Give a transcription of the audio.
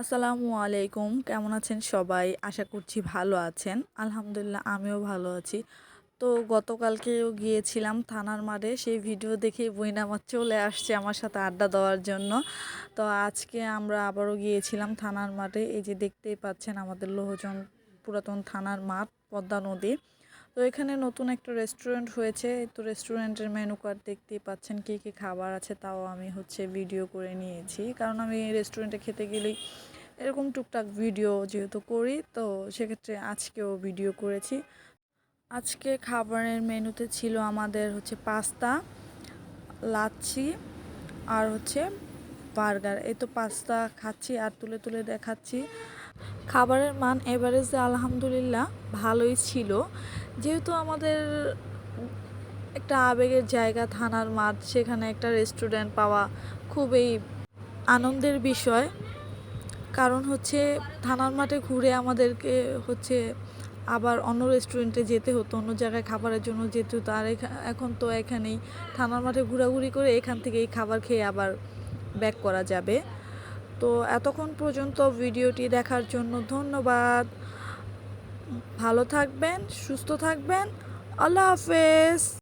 আসসালামু আলাইকুম। কেমন আছেন সবাই? আশা করছি ভালো আছেন। আলহামদুলিল্লাহ, আমিও ভালো আছি। তো গতকালকেও গিয়েছিলাম থানার মাঠে। সেই ভিডিও দেখে বইন আমার চলে আসছে আমার সাথে আড্ডা দেওয়ার জন্য। তো আজকে আমরা আবারও গিয়েছিলাম থানার মাঠে। এই যে দেখতেই পাচ্ছেন আমাদের লোহজন পুরাতন থানার মাঠ, পদ্মা নদী। তো এখানে নতুন একটা রেস্টুরেন্ট হয়েছে। তো রেস্টুরেন্টের মেনু কার্ড দেখতেই পাচ্ছেন কী কী খাবার আছে, তাও আমি হচ্ছে ভিডিও করে নিয়েছি। কারণ আমি রেস্টুরেন্টে খেতে গেলেই এরকম টুকটাক ভিডিও যেহেতু করি, তো সেক্ষেত্রে আজকেও ভিডিও করেছি। আজকে খাবারের মেনুতে ছিল আমাদের হচ্ছে পাস্তা লাচ্ছি আর হচ্ছে বার্গার এই তো পাস্তা খাচ্ছি আর তুলে তুলে দেখাচ্ছি। খাবারের মান এভারেজে আলহামদুলিল্লাহ ভালোই ছিল। যেহেতু আমাদের একটা আবেগের জায়গা, থানার মাঠ, সেখানে একটা রেস্টুরেন্ট পাওয়া খুবই আনন্দের বিষয়। কারণ হচ্ছে থানার মাঠে ঘুরে আমাদেরকে হচ্ছে আবার অন্য রেস্টুরেন্টে যেতে হতো, অন্য জায়গায় খাবারের জন্য যেতে হতো। আর এখন তো এখানেই থানার মাঠে ঘোরাঘুরি করে এখান থেকেই খাবার খেয়ে আবার ব্যাক করা যাবে। তো এতক্ষণ পর্যন্ত ভিডিওটি দেখার জন্য ধন্যবাদ। ভালো থাকবেন সুস্থ থাকবেন। আল্লাহ হাফেজ।